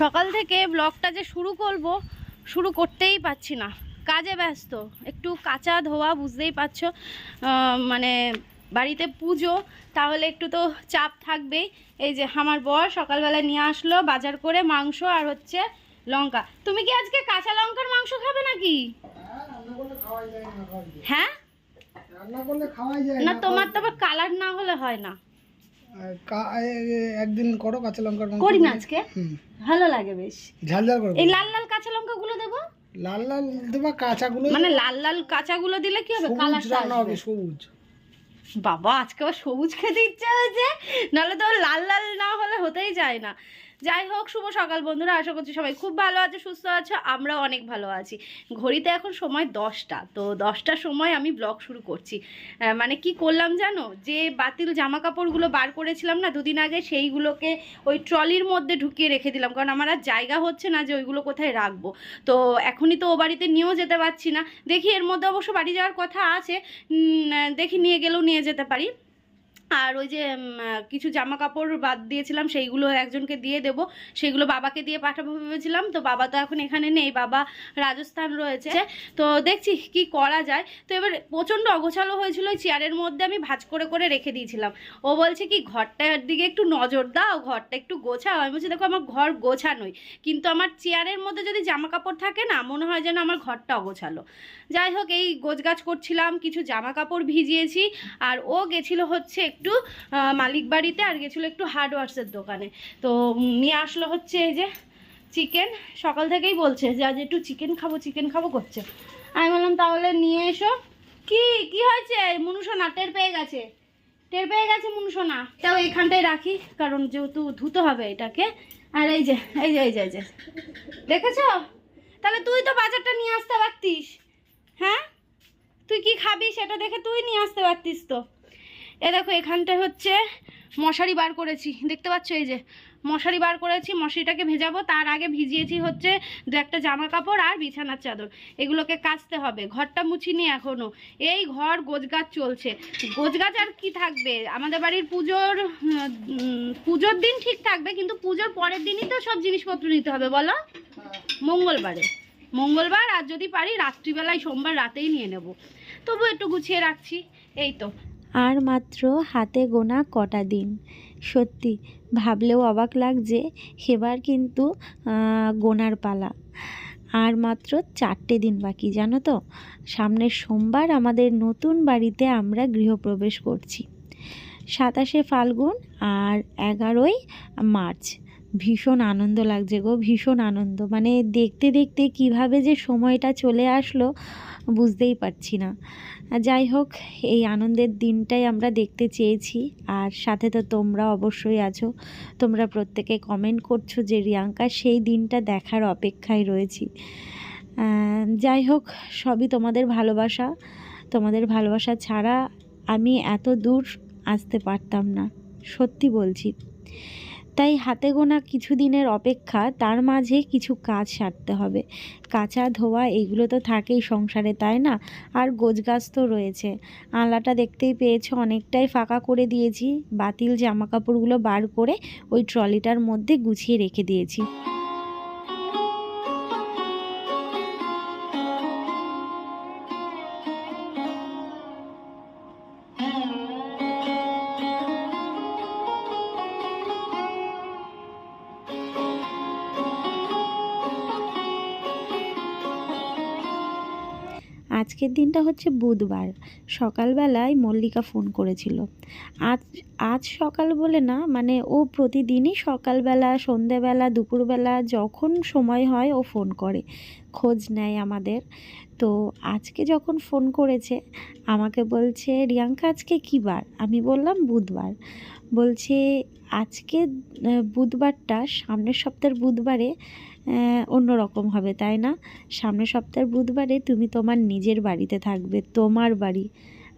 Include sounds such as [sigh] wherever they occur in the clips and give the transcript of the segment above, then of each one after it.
সকাল থেকে ব্লগটা যে শুরু করব শুরু করতেই পারছি না। কাজে ব্যস্ত। একটু কাঁচা ধোয়া বুঝতেই পারছ। মানে বাড়িতে পুজো তাহলে একটু তো চাপ থাকবেই। এই যে আমার বর সকালবেলা নিয়ে আসলো বাজার করে মাংস আর হচ্ছে লঙ্কা। তুমি কি আজকে কাঁচা লঙ্কার মাংস খাবে নাকি? হ্যাঁ? না। তোমার তো আবার কালার না হলে হয় না। একদিন করো কাঁচা করি না আজকে? ভালো লাগে বেশ। ঝাল ঝাল করো। এই লাল লাল কাঁচা লঙ্কা গুলো দেবো? লাল লাল দেবা কাঁচাগুলো মানে লাল লাল কাঁচা গুলো দিলে কি হবে? সবুজ কালারটা আসবে। সবুজ। বাবা আজকে আবার সবুজ খেতে ইচ্ছা হয়েছে? নাহলে তো লাল লাল না হলে হতেই যায় না। যাই হোক, শুভ সকাল বন্ধুরা। আশা করছি সবাই খুব ভালো আছে, সুস্থ আছে আমরা অনেক ভালো আছি। ঘড়িতে এখন সময় দশটা, তো দশটার সময় আমি ব্লগ শুরু করছি। মানে কি করলাম জানো? যে বাতিল জামা কাপড়গুলো বার করেছিলাম না দুদিন আগে, সেইগুলোকে ওই ট্রলির মধ্যে ঢুকিয়ে রেখে দিলাম। কারণ আমার আর জায়গা হচ্ছে না যে ওইগুলো কোথায় রাখব। তো এখনই তো ও বাড়িতে নিয়েও যেতে পারছি না। দেখি এর মধ্যে অবশ্য বাড়ি যাওয়ার কথা আছে। দেখি নিয়ে গেলেও নিয়ে যেতে পারি। আর ওই যে কিছু জামা কাপড় বাদ দিয়েছিলাম, সেইগুলো একজনকে দিয়ে দেবো। সেগুলো বাবাকে দিয়ে পাঠাবো ভেবেছিলাম। তো বাবা তো এখন এখানে নেই, বাবা রাজস্থান রয়েছে। তো দেখছি কি করা যায়। তো এবার প্রচণ্ড অগোছালো হয়েছিল চেয়ারের মধ্যে, আমি ভাঁজ করে করে রেখে দিয়েছিলাম। ও বলছে কি ঘরটার দিকে একটু নজর দাও, ঘরটা একটু গোছাও। আমি বলছি, দেখো, আমার ঘর গোছানোই। কিন্তু আমার চেয়ারের মধ্যে যদি জামা কাপড় থাকে না, মনে হয় যেন আমার ঘরটা অগোছালো। যাই হোক, এই গোছগাছ করছিলাম, কিছু জামা কাপড় ভিজিয়েছি। আর ও গেছিল হচ্ছে একটু মালিক বাড়িতে আর গেছিল একটু হার্ডওয়ার্সের দোকানে। তো নিয়ে আসলো হচ্ছে এই যে চিকেন সকাল থেকেই বলছে যে, আজ একটু চিকেন খাব চিকেন খাব করছে। আমি বললাম, তাহলে নিয়ে এসো। কি? কি হয়েছে? মুনুসোনা, টের পেয়ে গেছে। টের পেয়ে গেছে মুনুসোনা? তাও এখানটায় রাখি, কারণ যেহেতু ধুতে হবে এটাকে। আর এই যে এই যে এই যে এই যে। দেখেছ? তাহলে তুই তো বাজারটা নিয়ে আসতে পারতিস। হ্যাঁ? তুই কি খাবি সেটা দেখে তুই নিয়ে আসতে পারতিস তো? এ দেখো, এখানটায় হচ্ছে মশারি বার করেছি। দেখতে পাচ্ছ এই যে, মশারি বার করেছি, মশারিটাকে ভেজাবো, তার আগে ভিজিয়েছি হচ্ছে দু একটা জামা কাপড় আর বিছানার চাদর। এগুলোকে কাচতে হবে, ঘরটা মুছিনি এখনও এই ঘর গোছগাছ চলছে। গোছগাছ আর কি থাকবে? আমাদের বাড়ির পুজোর পুজোর দিন ঠিক থাকবে, কিন্তু পুজোর পরের দিনই তো সব জিনিসপত্র নিতে হবে, বলো? মঙ্গলবারে। মঙ্গলবার, আর যদি পারি, রাত্রিবেলায়, সোমবার রাতেই নিয়ে নেব। তবু একটু গুছিয়ে রাখছি। এই তো। আর মাত্র হাতে গোনা কটা দিন। সত্যি, ভাবলেও অবাক লাগছে এবার কিন্তু গোনার পালা। আর মাত্র চারটে দিন বাকি, জানো তো? সামনের সোমবার আমাদের নতুন বাড়িতে আমরা গৃহপ্রবেশ করছি। সাতাশে ফাল্গুন আর এগারোই মার্চ। ভীষণ আনন্দ লাগছে গো, ভীষণ আনন্দ। মানে দেখতে দেখতে কীভাবে যে সময়টা চলে আসলো বুঝতেই পারছি না। যাই হোক, এই আনন্দের দিনটাই আমরা দেখতে চেয়েছি। আর সাথে তো তোমরা অবশ্যই আছো। তোমরা প্রত্যেকে কমেন্ট করছ যে রিয়াঙ্কা সেই দিনটা দেখার অপেক্ষায় রয়েছি। যাই হোক, সবই তোমাদের ভালোবাসা। তোমাদের ভালোবাসা ছাড়া আমি এত দূর আসতে পারতাম না। সত্যি বলছি। তাই হাতে গোনা কিছু দিনের অপেক্ষা তার মাঝে কিছু কাজ সারতে হবে। কাঁচা ধোয়া এগুলো তো থাকেই সংসারে, তাই না? আর গোজগাছ তো রয়েছে। আলাটা দেখতেই পেয়েছ, অনেকটাই ফাঁকা করে দিয়েছি। বাতিল জামা কাপড়গুলো বার করে ওই ট্রলিটার মধ্যে গুছিয়ে রেখে দিয়েছি। আজকের দিনটা হচ্ছে বুধবার। সকালবেলায় মল্লিকা ফোন করেছিল। আজ আজ সকাল বলে না মানে ও প্রতিদিনই সকালবেলা, সন্ধেবেলা, দুপুরবেলা যখন সময় হয় ও ফোন করে। খোঁজ নেয় আমাদের। তো আজকে যখন ফোন করেছে, আমাকে বলছে, রিয়াঙ্কা, আজকে কী বার? আমি বললাম, বুধবার। বলছে, আজকে বুধবারটা, সামনের সপ্তাহের বুধবারে অন্যরকম হবে, তাই না? সামনে সপ্তাহের বুধবারে তুমি তোমার নিজের বাড়িতে থাকবে, তোমার বাড়ি।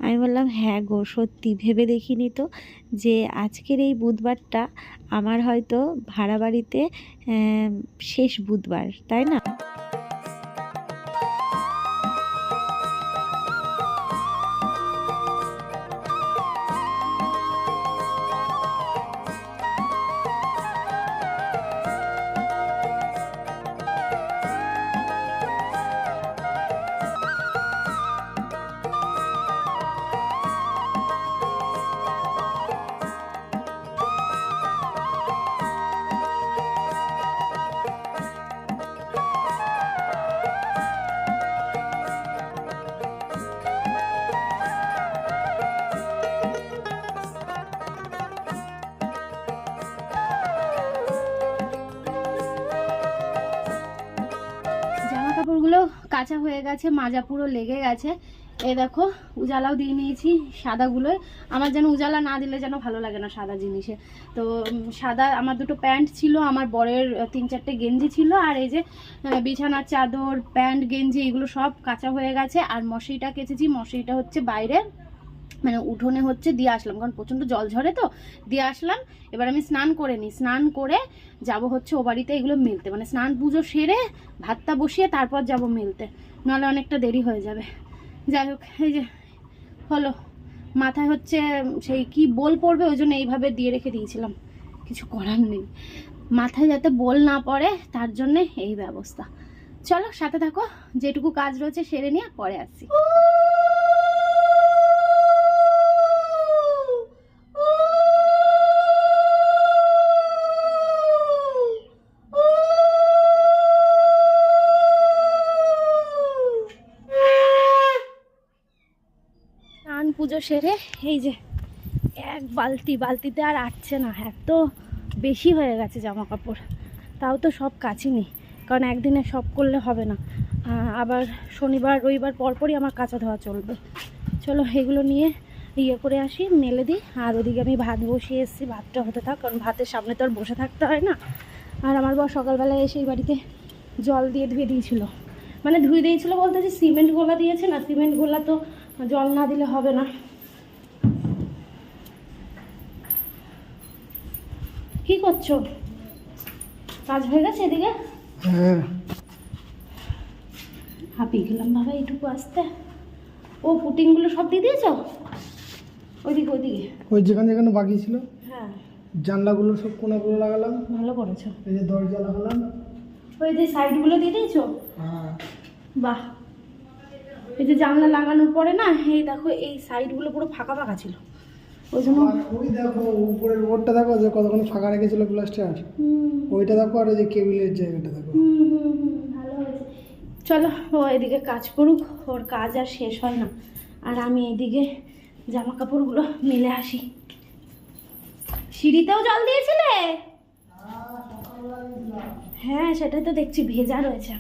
আমি বললাম হ্যাঁ গো, সত্যি ভেবে দেখিনি তো যে আজকের এই বুধবারটা আমার হয়তো ভাড়া বাড়িতে শেষ বুধবার, তাই না? কাঁচা হয়ে গেছে, মাজা পুরো লেগে গেছে। এ দেখো, উজালাও দিয়ে নিয়েছি সাদাগুলোয়। আমার যেন উজালা না দিলে যেন ভালো লাগে না সাদা জিনিসে। তো সাদা, আমার দুটো প্যান্ট ছিল, আমার বরের তিন চারটে গেঞ্জি ছিল, আর এই যে বিছানার চাদর, প্যান্ট, গেঞ্জি, এগুলো সব কাঁচা হয়ে গেছে। আর মশারিটা কেচেছি, মশারিটা হচ্ছে বাইরে। মানে উঠোনে হচ্ছে দিয়ে আসলাম, কারণ প্রচণ্ড জল ঝরে তো, দিয়ে আসলাম। এবার আমি স্নান করে নিই। স্নান করে যাব হচ্ছে ও বাড়িতে এগুলো মেলতে। মানে স্নান পুজো সেরে ভাতটা বসিয়ে তারপর যাব মেলতে। নাহলে অনেকটা দেরি হয়ে যাবে। যাই হোক, এই যে হলো। মাথায় হচ্ছে সেই কি বোল পড়বে ওই জন্য এইভাবে দিয়ে রেখে দিয়েছিলাম। কিছু করার নেই। মাথায় যাতে বোল না পড়ে, তার জন্যে এই ব্যবস্থা। চলো, সাথে থাকো। যেটুকু কাজ রয়েছে সেরে নিয়ে পরে আসছি সেরে এই যে এক বালতি, বালতিতে আর আটছে না, এত বেশি হয়ে গেছে জামা কাপড় তাও তো সব কাচিনি, কারণ একদিনে সব করলে হবে না। আবার শনিবার, রবিবার পরপরই আমার কাঁচা ধোয়া চলবে। চলো এগুলো নিয়ে ইয়ে করে আসি, মেলে দিই, আর ওদিকে আমি ভাত বসিয়ে এসেছি, ভাতটা হতে থাক, কারণ ভাতের সামনে তো আর বসে থাকতে হয় না। আর আমার বর সকালবেলায় এসে এই বাড়িতে জল দিয়ে ধুয়ে দিয়েছিল। মানে ধুয়ে দিয়েছিল বলতে যে সিমেন্ট গোলা দিয়েছে না, সিমেন্ট গোলা তো জল না দিলে হবে না। কি করছ? কাজ হয়ে গেছে এদিকে? হ্যাঁ। হাঁপিয়ে গেলাম বাবা এইটুকু আসতে। ও পুটিংগুলো সব দিয়ে দিয়েছ? ওইদিকে ওইদিকে। ওই যেখানে যেখানে বাকি ছিল হ্যাঁ। জানলাগুলো সব কোনাগুলো লাগালাম। ভালো করেছ। এই যে দরজা লাগালাম। ওই যে সাইডগুলো দিয়ে দিয়েছ? হ্যাঁ। বাহ। এই যে জানলা লাগানোর পরে না এই দেখো এই সাইডগুলো পুরো ফাঁকা ফাঁকা ছিল। ওই জন্য ওই দেখো উপরের বোর্ডটা দেখো যে কতক্ষণ ফাঁকা রেখেছিল প্লাস্টার ওইটা দেখো আর ওই যে কেবিলের জায়গাটা দেখো। চলো ও এদিকে কাজ করুক ওর কাজ আর শেষ হয় না। আর আমি এদিকে জামা কাপড়গুলো মেলে আসি। সিঁড়িতেও জল দিয়েছিলে? হ্যাঁ সেটাই তো দেখছি ভেজা রয়েছে।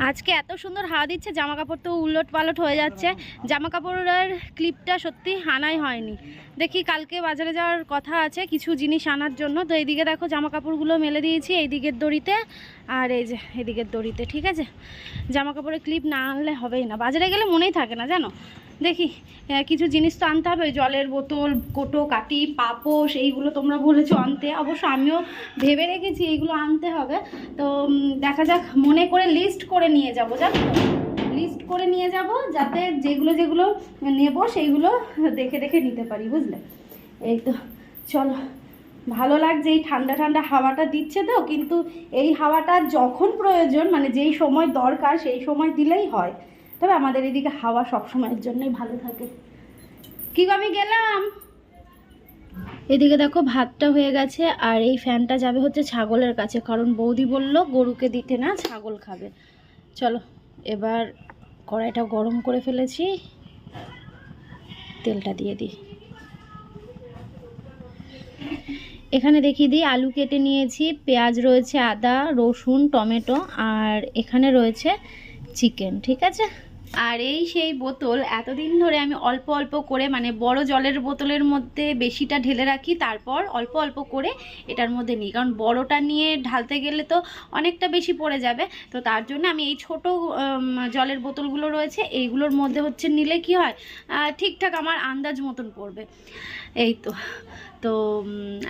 আজকে এত সুন্দর হাওয়া দিচ্ছে জামা কাপড় তো উলট পালট হয়ে যাচ্ছে। জামা কাপড়ের ক্লিপটা সত্যি আনাই হয়নি। দেখি কালকে বাজারে যাওয়ার কথা আছে, কিছু জিনিস আনার জন্য। তো এইদিকে দেখো জামা কাপড়গুলো মেলে দিয়েছি এই দিকের দড়িতে। আর এই যে এদিকের দড়িতে, ঠিক আছে? জামা কাপড়ের ক্লিপ না আনলে হবেই না। বাজারে গেলে মনেই থাকে না, জানো? দেখি কিছু জিনিস তো আনতে হবে, জলের বোতল, কোটো কাটি পাপোশ, এইগুলো তোমরা বলেছ আনতে। অবশ্য আমিও ভেবে রেখেছি এইগুলো আনতে হবে। তো দেখা যাক, মনে করে লিস্ট করে নিয়ে যাব, জানো? লিস্ট করে নিয়ে যাব, যাতে যেগুলো যেগুলো নেব, সেইগুলো দেখে দেখে নিতে পারি, বুঝলে? এই তো, চলো। ভালো লাগছে এই ঠান্ডা ঠান্ডা হাওয়াটা দিচ্ছে তো, কিন্তু এই হাওয়াটা যখন প্রয়োজন মানে যেই সময় দরকার, সেই সময় দিলেই হয়। তবে আমাদের এদিকে হাওয়া সব সময়ের জন্যই ভালো থাকে। কি আমি গেলাম? এদিকে দেখো ভাতটা হয়ে গেছে, আর এই ফ্যানটা যাবে হচ্ছে ছাগলের কাছে, কারণ বৌদি বলল গরুকে দিতে না, ছাগল খাবে। চলো, এবার কড়াইটা গরম করে ফেলেছি, তেলটা দিয়ে দিই। এখানে দেখিয়ে দিই, আলু কেটে নিয়েছি, পেঁয়াজ রয়েছে আদা, রসুন, টমেটো, আর এখানে রয়েছে চিকেন, ঠিক আছে? আর এই সেই বোতল এতদিন ধরে আমি অল্প অল্প করে মানে বড় জলের বোতলের মধ্যে বেশিটা ঢেলে রাখি তারপর অল্প অল্প করে এটার মধ্যে নিই। কারণ বড়টা নিয়ে ঢালতে গেলে তো অনেকটা বেশি পড়ে যাবে। তো তার জন্য আমি এই ছোট জলের বোতলগুলো রয়েছে এইগুলোর মধ্যে হচ্ছে নিলে কি হয় ঠিকঠাক আমার আন্দাজ মতন পড়বে। এই তো তো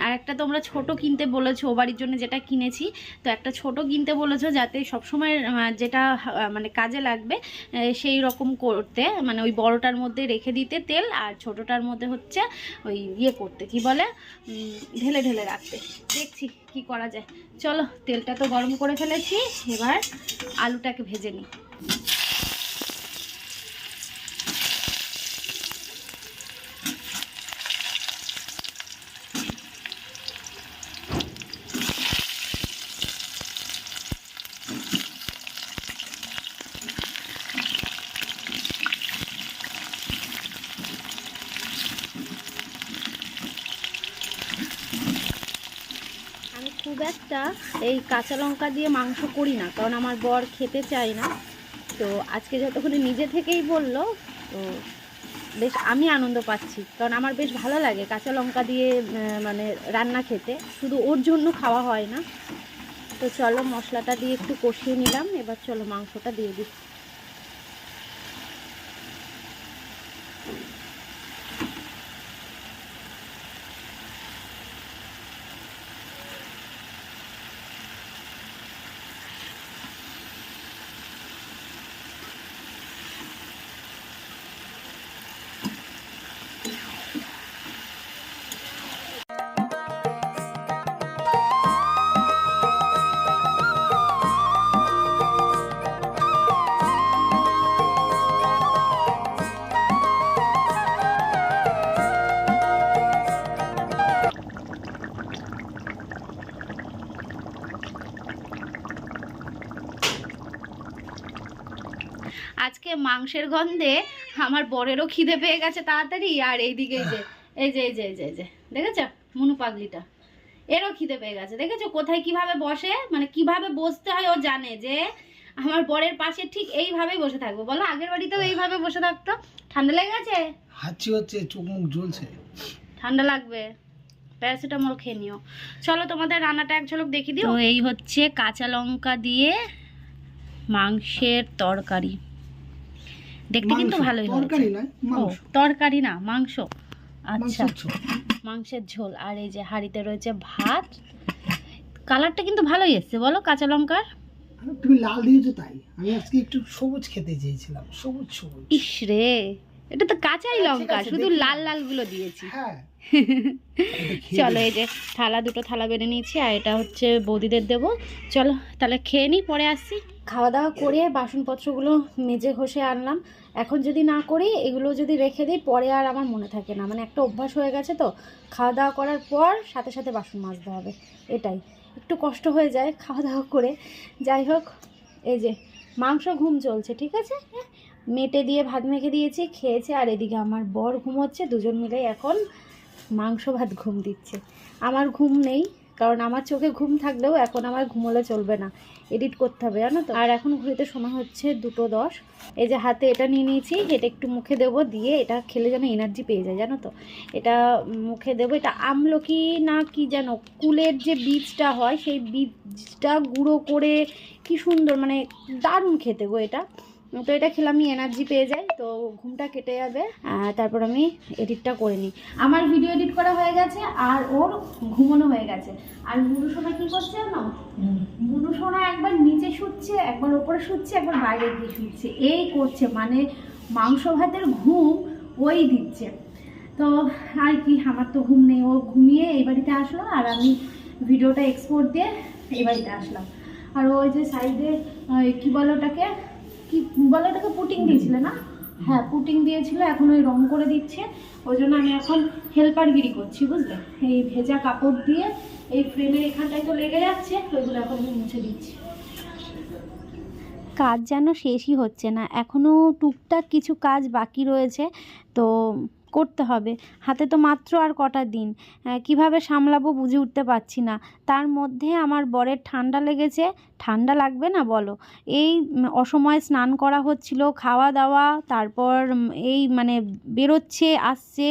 আর একটা তোমরা ছোট কিনতে বলেছ ও বাড়ির জন্য যেটা কিনেছি তো একটা ছোট কিনতে বলেছ যাতে সবসময় যেটা মানে কাজে লাগবে আহ, সেই রকম করতে মানে ওই বড়টার মধ্যে রেখে দিতে তেল আর ছোটোটার মধ্যে হচ্ছে ওই ইয়ে করতে, কি বলে? ঢেলে ঢেলে রাখতে। দেখছি কি করা যায়। চলো, তেলটা তো গরম করে ফেলেছি, এবার আলুটাকে ভেজে নিই আমি একটা এই কাঁচা লঙ্কা দিয়ে মাংস করি না, কারণ আমার বর খেতে চায় না। তো আজকে যতক্ষণে নিজে থেকেই বলল, তো বেশ আমি আনন্দ পাচ্ছি, কারণ আমার বেশ ভালো লাগে কাঁচা লঙ্কা দিয়ে মানে রান্না খেতে। শুধু ওর জন্য খাওয়া হয় না। তো চলো মশলাটা দিয়ে একটু কষিয়ে নিলাম, এবার চলো মাংসটা দিয়ে দিই মাংসের গন্ধে আমার বরেরও খিদে পেয়ে গেছে তাড়াতাড়ি। আর এইদিকে এই যে এই যে এই যে এই যে এই যে দেখেছ? মুনু পাগলিটা। এরও খিদে পেয়ে গেছে দেখেছ? কোথায় কীভাবে বসে? মানে কীভাবে বসতে হয় ও জানে যে আমার বরের পাশে ঠিক এইভাবেই বসে থাকব। বলো আগের বাড়িতেও এইভাবে বসে থাকতো? ঠান্ডা লেগে গেছে? হাঁচি হচ্ছে চোখ মুখ জ্বলছে। ঠান্ডা লাগবে। প্যারাসিটামল খেয়ে নিও। চলো তোমাদের রান্নাটা এক ঝলক দেখিয়ে দিও। তো এই হচ্ছে কাঁচা লঙ্কা দিয়ে মাংসের তরকারি। দেখতে কিন্তু ভালোই তরকারি নয় তরকারি না মাংস। আচ্ছা। মাংসের ঝোল। আর এই যে হাঁড়িতে রয়েছে ভাত কালারটা কিন্তু ভালোই এসছে বলো কাঁচা লঙ্কার? তুমি লাল দিয়েছ তাই। আমি আজকে একটু সবুজ খেতে চেয়েছিলাম সবুজ সবুজ। ইস রে এটা তো কাঁচাই লঙ্কা শুধু লাল লালগুলো দিয়েছি। হ্যাঁ। [laughs] চলো এই যে থালা দুটো থালা বেড়ে নিয়েছি আর এটা হচ্ছে বৌদিদের দেবো। চলো তাহলে খেয়ে নিই পরে আসছি। খাওয়া দাওয়া করে বাসনপত্রগুলো মেজে ঘষে আনলাম। এখন যদি না করি এগুলো যদি রেখে দিই পরে আর আমার মনে থাকে না। মানে একটা অভ্যাস হয়ে গেছে তো খাওয়া দাওয়া করার পর সাথে সাথে বাসন মাজতে হবে। এটাই। একটু কষ্ট হয়ে যায় খাওয়া দাওয়া করে। যাই হোক এই যে মাংস ঘুম চলছে ঠিক আছে? মেটে দিয়ে ভাত মেখে দিয়েছি খেয়েছে আর এদিকে আমার বর ঘুমোচ্ছে দুজন মিলে এখন মাংস ভাত ঘুম দিচ্ছে। আমার ঘুম নেই। কারণ আমার চোখে ঘুম থাকলেও এখন আমার ঘুমোলে চলবে না। এডিট করতে হবে, জানো তো? আর এখন ঘুরিতে সময় হচ্ছে দুটো দশ। এই যে হাতে এটা নিয়ে নিয়েছি, এটা একটু মুখে দেবো, দিয়ে এটা খেলে যেন এনার্জি পেয়ে যায়, জানো তো? এটা মুখে দেবো, এটা আমলকি না কি যেন, কুলের যে বীজটা হয়, সেই বীজটা গুঁড়ো করে কি সুন্দর মানে দারুণ খেতে গো এটা। তো এটা খেলে আমি এনার্জি পেয়ে যাই তো ঘুমটা কেটে যাবে তারপর আমি এডিটটা করে নিই। আমার ভিডিও এডিট করা হয়ে গেছে, আর ওর ঘুমানো হয়ে গেছে। আর মুনু সোনা কি করছে জানো? মুনু সোনা একবার নিচে শুচ্ছে, একবার ওপরে শুচ্ছে, একবার বাইরে গিয়ে শুচ্ছে। এই করছে মানে মাংস ভাতের ঘুম ওই দিচ্ছে। তো আর কি, আমার তো ঘুম নেই। ও ঘুমিয়ে এই বাড়িতে আসলো, আর আমি ভিডিওটা এক্সপোর্ট দিয়ে এই বাড়িতে আসলাম। আর ওই যে সাইডে কি বলো ওটাকে? কি বলে পুটিং দিয়েছিলে না? হ্যাঁ পুটিং দিয়েছিল, এখন ওই রং করে দিচ্ছে। ওই জন্য আমি এখন হেল্পারগিরি করছি, বুঝলে? এই ভেজা কাপড় দিয়ে এই ফ্রেমের এখানটায় তো লেগে যাচ্ছে, ওইগুলো এখন মুছে দিচ্ছি। কাজ যেন শেষই হচ্ছে না। এখনও টুকটাক কিছু কাজ বাকি রয়েছে, তো করতে হবে। হাতে তো মাত্র আর কটা দিন। কীভাবে সামলাবো বুঝে উঠতে পারছি না। তার মধ্যে আমার বরের ঠান্ডা লেগেছে ঠান্ডা লাগবে না বলো? এই অসময়ে স্নান করা হচ্ছিল খাওয়া দাওয়া তারপর এই মানে বেরোচ্ছে, আসছে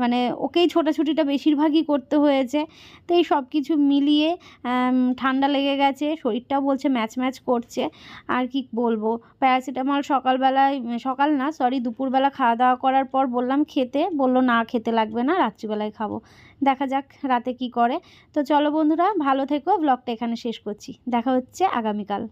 মানে ওকেই ছোটাছুটিটা বেশিরভাগই করতে হয়েছে। তো এই সব কিছু মিলিয়ে ঠান্ডা লেগে গেছে, শরীরটাও বলছে ম্যাচ ম্যাচ করছে। আর কি বলব? প্যারাসিটামল সকালবেলায় সকাল না সরি দুপুরবেলা খাওয়া দাওয়া করার পর বললাম খেতে, বলল না খেতে লাগবে না, রাত্রিবেলায় খাব। দেখা যাক রাতে কি করে। তো চলো বন্ধুরা, ভালো থেকো। ব্লগটা এখানে শেষ করছি। দেখা হচ্ছে আগামীকাল।